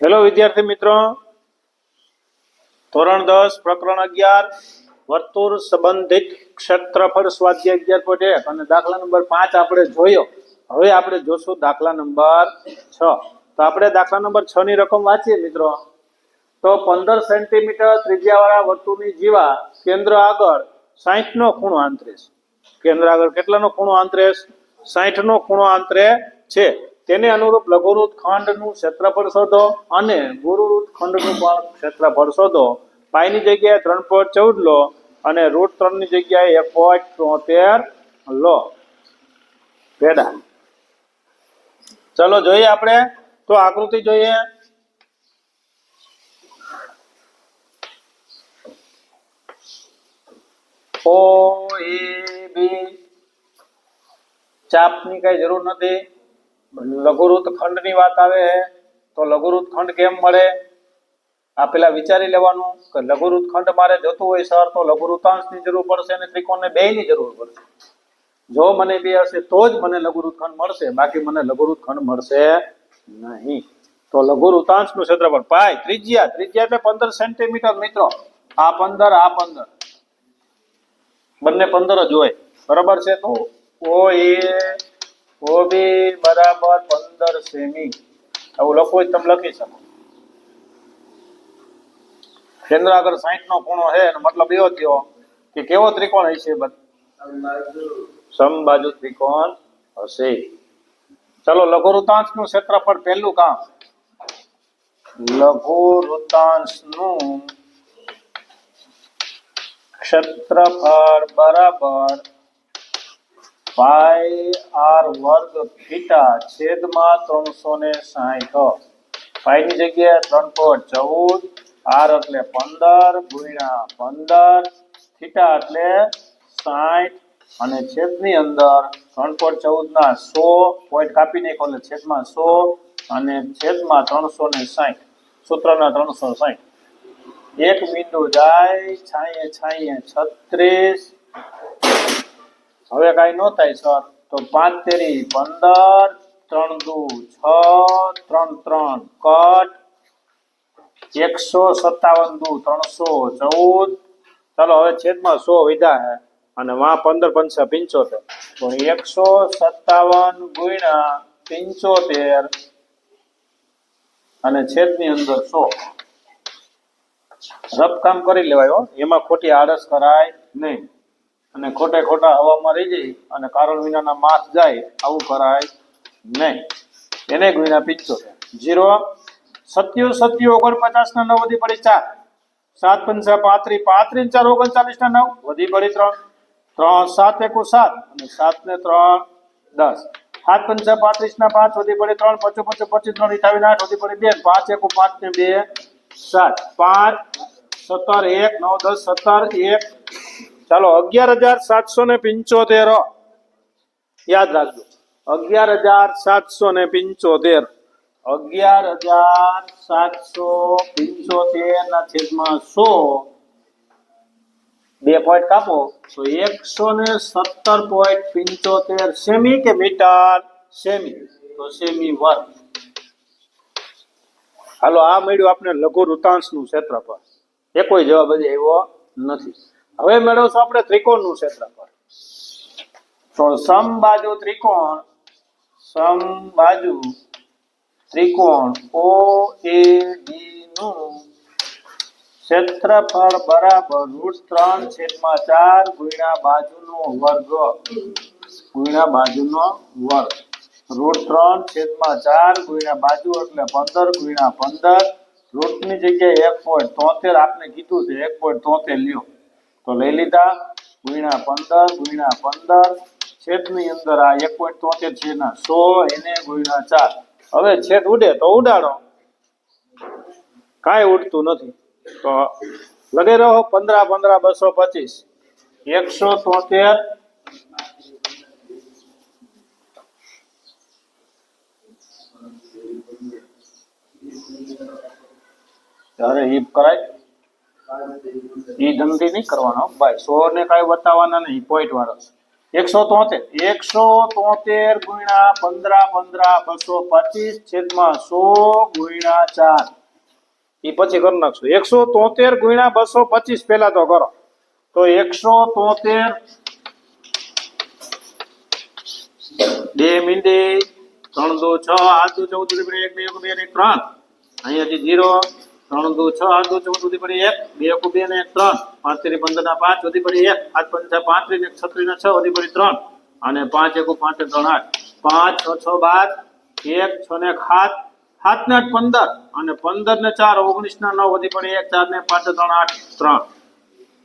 Hello વિદ્યાર્થી મિત્રો. ધોરણ દસ, પ્રકરણ અગિયાર, વર્તુળ સંબંધિત ક્ષેત્રફળ સ્વાધ્યાય અગિયાર પોઈન્ટ એક અને દાખલા નંબર પાંચ આપણે જોયો. હવે આપણે જોશું દાખલા નંબર છ. તો આપણે દાખલા નંબર છ ની રકમ વાંચીએ મિત્રો. તો પંદર સેન્ટીમીટર ત્રિજ્યાવાળા વર્તુળની જીવા કેન્દ્ર આગળ સાહીઠ નો ખૂણો આંતરે કેન્દ્ર આગળ કેટલાનો ખૂણો આંતરે? સાહીઠ નો ખૂણો આંતરે છે. તેને અનુરૂપ લઘુરૂત ખંડનું ક્ષેત્રફળ શોધો અને ગુરુરૂત ખંડનું પણ ક્ષેત્રફળ શોધો. પાઈની જગ્યાએ ત્રણ પોઈન્ટ ચૌદ લો અને રૂટ ત્રણની જગ્યાએ એક પોઈન્ટ તોતેર લો. પેડા ચલો જોઈએ આપણે. તો આકૃતિ જોઈએ. ઓ, એ, બી. ચાપની કઈ જરૂર નથી. લઘુરૂત ખંડની વાત આવે, તો લઘુરૂત ખંડ કેમ મળે? આ પેલા વિચારી લેવાનું કે લઘુરૂત ખંડ મારે જતું હોય સર, તો લઘુરૂતાંશની જરૂર પડશે અને ત્રિકોણને ની જરૂર પડશે. જો મને બે હશે, તો જ મને લઘુરૂત ખંડ મળશે, બાકી મને લઘુરૂત ખંડ મળશે નહીં. તો લઘુરૂતાંશનું ક્ષેત્રફળ પાય ત્રિજ્યા ત્રિજ્યા એટલે પંદર સેન્ટીમીટર, મિત્રો. આ પંદર આ પંદર. બંને પંદર જ હોય. બરાબર છે? તો ઓ એ ઓ બી બરાબર પંદર સેમી. આવું લખવું તમે લખી શકો. કેન્દ્ર આગળ સાઈઠ નો ખૂણો છે મતલબ એવો થયો કે કેવો ત્રિકોણ હશે સમબાજુ ત્રિકોણ હશે. ચલો, લઘુ વૃતાંશનું ક્ષેત્રફળ પહેલું કામ. લઘુ વૃતાંશનું ક્ષેત્રફળ બરાબર પાઈ આર વર્ગ થીટા છેદમાં ત્રણસો ને સાહીઠ. પાઈની જગ્યાએ ત્રણ પોઈન્ટ ચૌદ, આર એટલે પંદર, ગુણ્યા પંદર, થીટા એટલે સાહીઠ, અને છેદની અંદર ત્રણ પોઈન્ટ ચૌદ ના સો, પોઈન્ટ કાપી નાખો એટલે છેદમાં સો, અને છેદમાં ત્રણસો ને સાહીઠ. સૂત્રના ત્રણસો સાહીઠ. એક બિંદુ જાય, છાંયે છાંયે છત્રીસ હવે કાંઈ ન થાય સર. તો પાંચ તેરી, પંદર, ત્રણ દુ, છ, ત્રણ ત્રણ, કટ. એકસો સત્તાવન દુ, ત્રણસો ચૌદ. ચાલો, હવે છેદમાં સો વિધા હે. અને માં પંદર, પંચા પિંચોતેર. પણ એકસો સત્તાવન ગુણ્યા પિંચોતેર. અને છેદની અંદર સો. રફ કામ કરી લેવાય એમાં ખોટી આળસ કરાય નહીં. અને ખોટે ખોટા હવામાં રહી જાય અને કારણ વિનાના માસ જાય, આવું કરાય નહીં. એને ગુણ્યા પિત્તોતેર જીરો, સત્યુ સત્યુ ઓગણપચાસ ના નવ, વધી પડી ચાર. સાત, પંચા, પાંત્રી પાંત્રી ચાર ઓગણચાલીસ ના નવ, વધી પડી ત્રણ. ત્રણ, સાત, એકુ સાત. અને સાત ને ત્રણ, દસ. સાત, પંચા પાંત્રીસ ના પાંચ, વધી પડી ત્રણ. પચો પચો, પચીસ, ત્રણ ઇઠાવી આઠ, વધી પડી બે. પાંચ, એકુ પાંચ ને બે, સાત. પાંચ, સત્તર, એક, નવ, દસ, સત્તર, એક ચાલો, અગિયાર હજાર સાતસો ને પિંચોતેર. યાદ રાખજો. અગિયાર હજાર સાતસો ને પિંચોતેર. અગિયાર હજાર સાતસો પિંચોતેર ના છેદમાં સો. બે પોઈન્ટ કાપો. તો એકસો ને સત્તર પોઈન્ટ પિંચોતેર સેમી કે મીટર? સેમી. તો સેમી વર્ગ. હાલો, આ મળ્યું આપણે લઘુ વૃતાંશનું ક્ષેત્રફળ. એ કોઈ જવાબ જ આવ્યો નથી. હવે મેળવશું આપણે ત્રિકોણનું ક્ષેત્રફળ. તો સમબાજુ ત્રિકોણ સમબાજુ ત્રિકોણ ઓ એ બી નું ક્ષેત્રફળ બરાબર રૂટ ત્રણ છેદમાં ચાર ગુણ્યા બાજુનો વર્ગ. ગુણ્યા બાજુનો વર્ગ. રૂટ ત્રણ છેદમાં ચાર ગુણ્યા બાજુ એટલે પંદર ગુણ્યા પંદર. રૂટની જગ્યાએ એક પોઈન્ટ તોતેર, આપને કીધું છે, એક પોઈન્ટ તોતેર લ્યો. તો લઈ લીધા. ગુણ્યા પંદર ગુણ્યા પંદર. છેદની અંદર આ એક પોઈન્ટ તોતેર છે ના સો, એને ગુણ્યા ચાર. હવે છેદ ઉડે તો ઉડાડો. કાંઈ ઉડતું નથી. તો લગાઈ રહો, પંદર પંદર, બસો પચીસ. એકસો તોતેર. ત્યારે હિપ કરાય. ઈ ધંધી નહીં કરવાનો. ભાઈ સો ને કાંઈ બતાવવાના નહીં પોઈન્ટ વાળો એકસો તોતેર એકસો તોતેર ગુણ્યા પંદર પંદર બસો પચીસ છેદમાં સો ગુણ્યા ચાર. એ પછી કરી નાખશું. એકસો તોતેર ગુણ્યા બસો પચીસ પેલા તો કરો. તો એકસો તોતેર બે મીંડી ત્રણ દો છ, આઠ દો ચૌદ એક, બે બે, ત્રણ. અહીંયાથી જીરો ત્રણ દુ છ, આઠ દુ, ચૌદ સુધી પડી એક, બે એક બે ને ત્રણ. પાંચ તેરી પંદર ના પાંચ સુધી પડી એક, આઠ પંચા પાંત્રીસ એક છત્રીસ ના છ સુધી પડી ત્રણ. અને પાંચ એક પાંચ ત્રણ આઠ. પાંચ, છ છ, બાર, એક, છ ને સાત. સાત ને આઠ પંદર. અને પંદર ને ચાર, ઓગણીસ ના નવ વધી પડી એક, ચાર ને પાંચ, ત્રણ, આઠ, ત્રણ.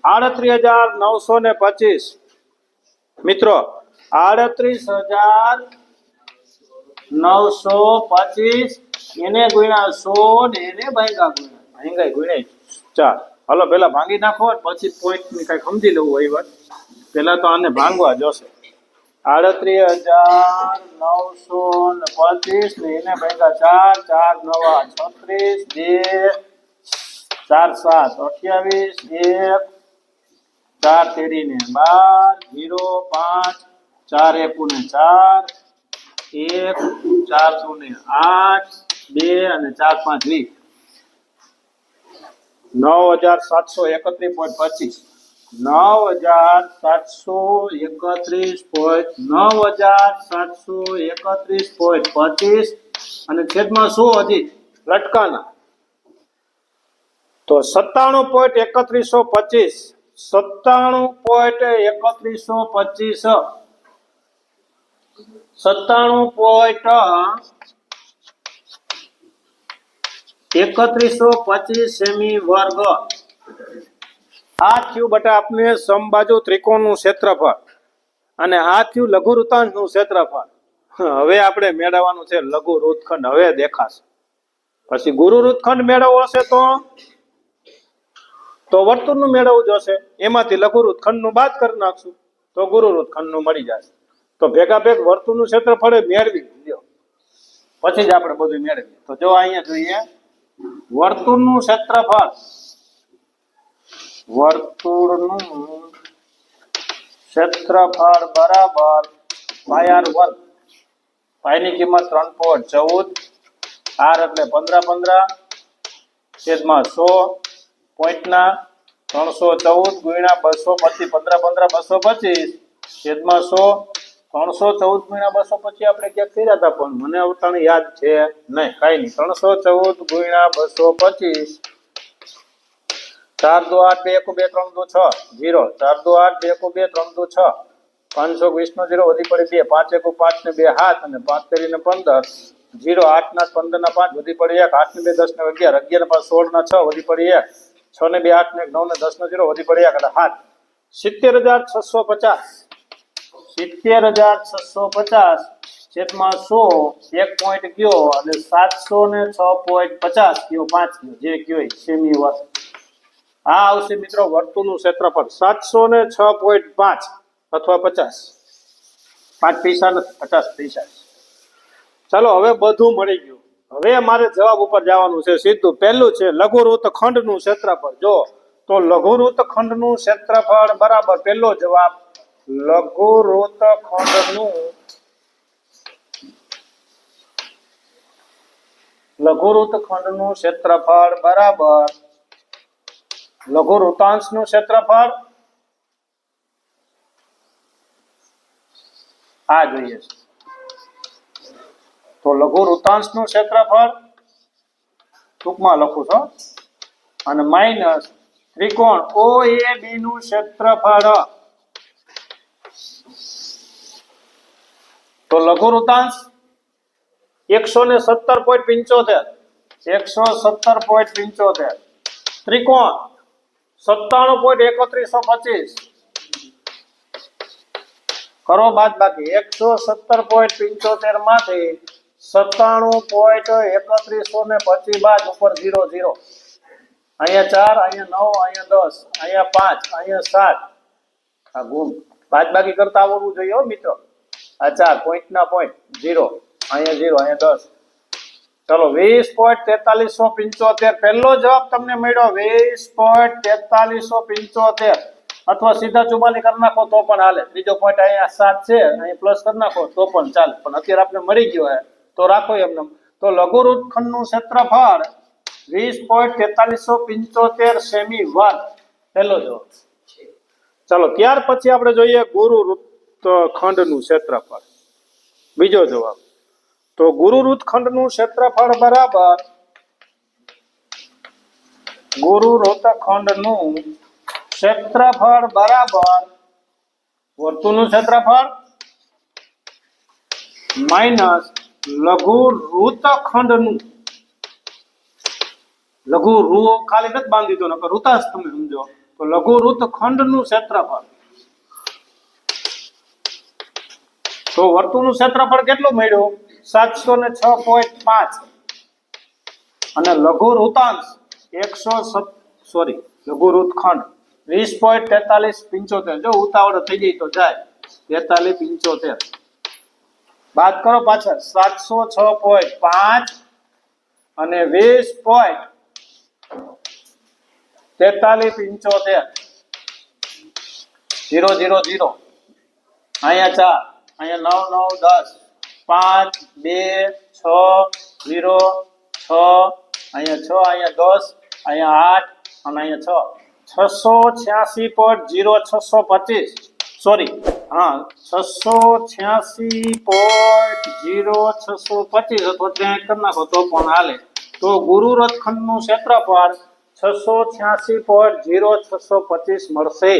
આડત્રીસ હજાર નવસો ને પચીસ. મિત્રો, આડત્રીસ હજાર નવસો પચીસ એને ગુણ્યા સો ને એને ભાંગા ગુણ્યા. ભાંગા ગુણ્યા ચાર હલો પેલા ભાંગી નાખો પછી પોઈન્ટની કઈ સમજી લેવું હોય વાત. પેલા તો આને ભાંગવા જોશે. આડત્રીસ હજાર નવસો ને પચીસ ને એને ભાંગા ચાર ચાર, નવા છત્રીસ, બે, ચાર, સાત, અઠ્યાવીસ, એક, ચાર તેરી ને બાર જીરો પાંચ, ચાર, એકુ ને ચાર, એક, ચાર દુ ને આઠ બે અને ચાર પાંચ વીસ. નવ હજાર સાતસો એકત્રીસ પોઈન્ટ પચીસ. નવ હજાર સાતસો એકત્રીસ પોઈન્ટ નવ હજાર સાતસો એકત્રીસ પોઈન્ટ પચીસ. અને છેદમાં શું હજી? લટકાના. તો સત્તાણું પોઈન્ટ એકત્રીસો પચીસ. સત્તાણું પોઈન્ટ એકત્રીસો પચીસ. સત્તાણું પોઈન્ટ એકત્રીસો પચીસ સેમી વર્ગ. આ થયું બટા આપને સમબાજુ ત્રિકોણનું ક્ષેત્રફળ અને આ થયું લઘુ વૃત્તાંશનું ક્ષેત્રફળ. હવે આપણે મેળવવાનું છે લઘુ રૂતખંડ હવે દેખાશે. પછી ગુરુ રૂતખંડ મેળવવો હશે તો? તો વર્તુળનું મેળવવું જોશે એમાંથી લઘુ નું બાદ કરી નાખશું. તો ગુરુ નું મળી જશે. તો ભેગા ભેગ વર્તુળનું ક્ષેત્રફળ મેળવી લ્યો. પછી જ આપણે બધું મેળવીએ. તો જો અહીંયા જોઈએ. વર્તુળનું ક્ષેત્રફળ. વર્તુળનું ક્ષેત્રફળ બરાબર પાયાર વર્ગ. પાયની કિંમત ત્રણ પોઈન્ટ ચૌદ, આર એટલે પંદર પંદર, છેદમાં સો, પોઈન્ટના ત્રણસો ચૌદ ગુણ્યા બસો પચીસ, પંદર પંદર, બસો પચીસ, છેદમાં સો ત્રણસો ચૌદ ગુણ્યા બસો પચીસ આપણે ક્યાંક કર્યા હતા, પણ મને અવતરણ યાદ છે નહીં, કઈ નહીં. ત્રણસો ચૌદ ગુણ્યા બસો પચીસ. ચાર દો આઠ, બે એકુ બે, ત્રણ દો છ જીરો ચાર દો આઠ, બે એકુ બે, ત્રણ દો છ. પાંચસો વીસ નો જીરો વધી પડે બે. પાંચ એકુ પાંચ ને બે હાથ અને પાંચ તેરી ને પંદર. જીરો આઠ ના પંદર ના પાંચ, વધી પડે એક. આઠ ને બે, દસ ને અગિયાર. અગિયાર ને પાંચ, સોળ ના છ, વધી પડે એક. છ ને બે, આઠ ને નવ ને દસ નો જીરો વધી પડે એક. એટલે હાથ સિત્તેર હજાર છસો પચાસ. સિત્તેર હજાર છસો પચાસ, છેદમાં સો, એક પોઈન્ટ કયો અને સાતસો ને છ પોઈન્ટ પચાસ કયો પાંચ કયો? જે કયો સેમી વર્ષ આ આવશે મિત્રો વર્તુળનું ક્ષેત્રફળ. સાતસો ને છ પોઈન્ટ પાંચ અથવા પચાસ. પાંચ પૈસા નથી, પચાસ પૈસા ચાલો, હવે બધું મળી ગયું. હવે મારે જવાબ ઉપર જવાનું છે સીધું. પહેલું છે લઘુવૃત્ત ખંડનું ક્ષેત્રફળ. જો તો લઘુવૃત્ત ખંડનું ક્ષેત્રફળ બરાબર. પહેલો જવાબ લઘુવૃત્ત ખંડનું લઘુવૃત્ત ખંડનું ક્ષેત્રફળ બરાબર. લઘુ વૃતાંશનું ક્ષેત્રફળ? આ જોઈએ છે. તો લઘુ વૃતાંશનું ક્ષેત્રફળ? ટૂંકમાં લખું છો અને માઇનસ ત્રિકોણ ઓ એ બી નું ક્ષેત્રફળ. તો લઘુ વૃતાંશ એકસો ને સત્તર પોઈન્ટ પંચોતેર, એકસો સત્તર પોઈન્ટ પંચોતેર. ત્રિકોણ સત્તાણું પોઈન્ટ એકત્રીસો પચીસ. કરો બાદ બાકી. એકસો સત્તર પોઈન્ટ પંચોતેરમાંથી સત્તાણું પોઈન્ટ એકત્રીસો ને પચીસ બાદ ઉપર ઝીરો ઝીરો. અહીંયા ચાર, અહીંયા નવ, અહીંયા દસ, અહીંયા પાંચ, અહીંયા સાત. આ ગુમ બાદ બાકી કરતા આવડવું જોઈએ મિત્રો. ચાર પોઈન્ટ ના પોઈન્ટ ઝીરો અહીંયા ઝીરો અહીંયા દસ. ચલો, વીસ પોઈન્ટ તેતાલીસો પંચોતેર. પહેલો જવાબ તમને મળ્યો, વીસ પોઈન્ટ તેતાલીસો પંચોતેર. અથવા સીધા ચુમ્માલી કરી નાખો તો પણ હાલે. ત્રીજો પોઈન્ટ અહીંયા સાત છે, અહીંયા પ્લસ કરી નાખો તો પણ ચાલે. પણ અત્યારે આપણે મળી ગયો હે, તો રાખો એમને. તો લઘુ નું ક્ષેત્રફળ, વીસ પોઈન્ટ તેતાલીસો પંચોતેર સેમી વર્ગ પહેલો જવાબ. ચાલો, ત્યાર પછી આપણે જોઈએ ગુરુ વૃત્તખંડનું ક્ષેત્રફળ. બીજો જવાબ. તો ગુરુ વૃત્તખંડનું ક્ષેત્રફળ બરાબર. ગુરુ વૃત્તખંડનું ક્ષેત્રફળ બરાબર. વર્તુળનું ક્ષેત્રફળ માઇનસ લઘુ વૃત્તખંડનું લઘુ રૂ ખાલી નથી બાંધી દો નકર વૃતાંશ તમે સમજો. તો લઘુ વૃત્તખંડનું ક્ષેત્રફળ. તો વર્તુળનું ક્ષેત્રફળ કેટલું મળ્યું? સાતસો ને છ પોઈન્ટ પાંચ. અને લઘુ વૃતાંશ એકસો સોરી લઘુ વૃત્તખંડ વીસ પોઈન્ટ તેતાલીસ પિંચોતેર. જો ઉતાવળ થઈ ગઈ તો જાય. તેતાલીસ પિંચોતેર. બાદ કરો પાછળ. સાતસો છ પોઈન્ટ પાંચ અને વીસ પોઈન્ટ તેતાલીસ પિંચોતેર. Zero zero zero. અહીંયા ચાર. અહીંયા નવ નવ, દસ. પાંચ, બે, છ, ઝીરો, છ. અહીંયા છ, અહીંયા દસ, અહીંયા આઠ અને અહીંયા છ. છસો છ્યાસી પોઈન્ટ જીરો છસો પચીસ. સોરી હા, છસો છ્યાસી પોઈન્ટ ઝીરો છસો પચીસ. અથવા ત્યાં કરી નાખો તો પણ હાલે. તો ગુરુ રથખંડનું ક્ષેત્રફળ છસો છ્યાસી પોઈન્ટ જીરો છસો પચીસ મળશે.